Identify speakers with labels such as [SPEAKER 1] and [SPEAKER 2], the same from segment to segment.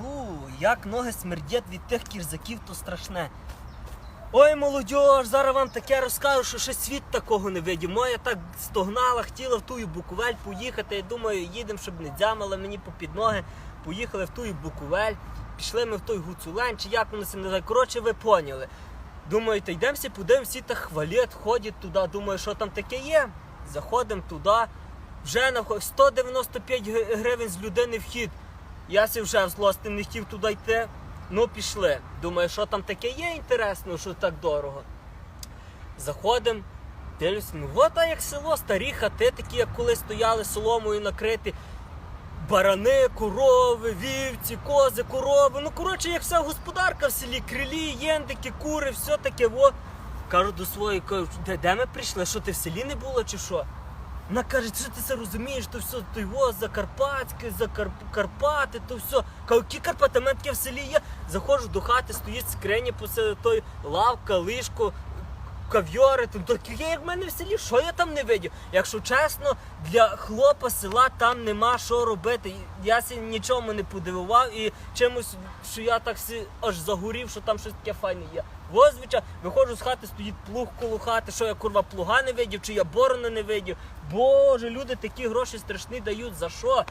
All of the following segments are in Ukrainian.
[SPEAKER 1] Фу, як ноги смердять від тих кірзаків, то страшне. Ой, молодь, зараз вам таке розкажу, що ще світ такого не видів. Моя так стогнала, хотіла в тую Буковель поїхати. Я думаю, їдемо, щоб не дзямала мені попід ноги. Поїхали в тую Буковель, пішли ми в той Гуцулен, чи як воно це називає. Коротше, ви поняли. Думаю, та йдемося, подивимося, всі так хвалять, ходять туди. Думаю, що там таке є. Заходимо туди. Вже на 195 гривень з людини вхід. Я сі вже злости не хотів туди йти. Ну, пішли. Думаю, що там таке є інтересно, що так дорого. Заходимо, дивлюся, ну от а як село, старі хати, такі, як коли стояли соломою накриті. Барани, корови, вівці, кози, корови. Ну, коротше, як вся господарка в селі, крилі, єндики, кури, все таке. Во. Кажу до своєї, кажу, де, де ми прийшли? Що ти в селі не було чи що? Вона каже, що ти це розумієш, то все то його Закарпатське, Закар... Карпати, то все. Які Карпати, мене таке в селі є. Заходжу до хати, стоїть скриня посеред той лавка, кав'йори. Там таке є, як в мене в селі. Що я там не видів? Якщо чесно, для хлопа села там нема що робити. Я сі нічому не подивував і чимось, що я так сі аж загорів, що там щось таке файне є. Возвича, виходжу з хати, стоїть плуг коло хати, що я курва плуга не видів, чи я борони не видів. Боже, люди такі гроші страшні дають за що?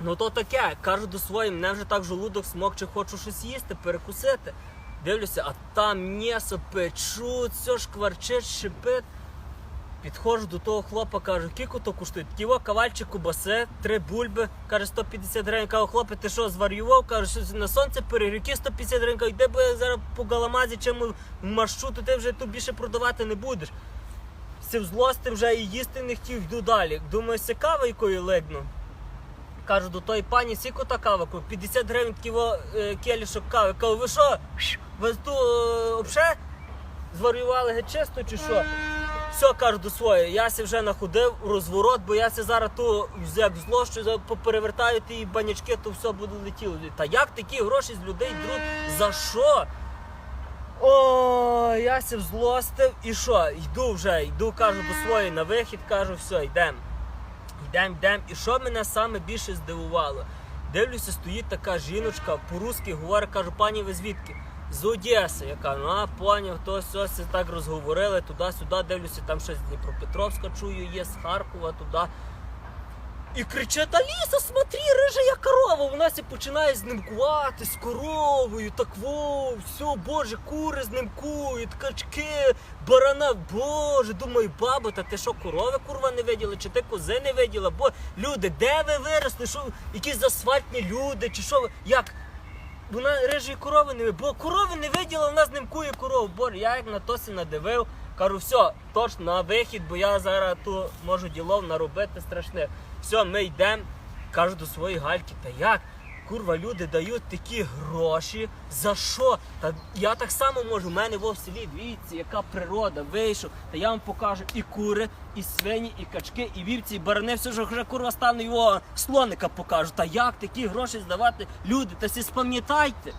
[SPEAKER 1] Ну то таке, кажу до своїм, мене вже так желудок смокче, хочу щось їсти, перекусити. Дивлюся, а там м'ясо печуть, все шкварчить, шипить. Підходжу до того хлопа, кажу, кіко то коштує? Ківо кавальчик кубаси, три бульби, каже 150 гривень. Кажу, хлопець, ти що, зварював? Каже, що на сонце перегріки 150 гривень. Кажу, де бо я зараз по галамазі чим маршу, то ти вже тут більше продавати не будеш. Сів злости вже і їсти не хотів, йду далі. Думаю, це кава якою легну. Кажу до тої пані, скільки та кава? 50 гривень ківо е, келішок кави. Кажу, ви що? Ви тут е, взагалі зварювали чисто чи що? Все, кажу до своєї, я сі вже находив розворот, бо я сі зараз ту як злощу поперевертаю ті банячки, то все буде летіло. Та як такі гроші з людей друг? За що? О, я сі злостив і що? Йду вже, йду, кажу до своєї на вихід, кажу, все, йдемо. Йдемо, йдемо. І що мене саме більше здивувало? Дивлюся, стоїть така жіночка, по-русски говорить, кажу, пані, ви звідки? З Одеси. Я кажу, ну а поняв, то все, так розговорили, туди-сюди, дивлюся, там щось з Дніпропетровська чую, є, з Харкова, туди. І кричить, Аліса, смотри, рижа корова. Вона сі починає знимкувати з коровою, так во, все, боже, кури знимкують, качки, барана, боже, думаю, баба, та ти що, корови курва не виділа, чи ти кози не виділа? Бо люди, де ви виросли? Що, якісь асфальтні люди, чи що? Як? Вона рижої корови не бо корови не виділа, вона знимкує корову. Боже, я як на то си надивив, кажу, все, точно на вихід, бо я зараз ту можу ділов наробити страшне. Все, ми йдемо. Кажу до своєї гальки, та як? Курва, люди дають такі гроші. За що? Та я так само можу. У мене в селі, дивіться, яка природа, вийшов. Та я вам покажу і кури, і свині, і качки, і вівці, і барани, все ж вже курва стане його слоника покажу. Та як такі гроші здавати люди? Та сі спам'ятайте.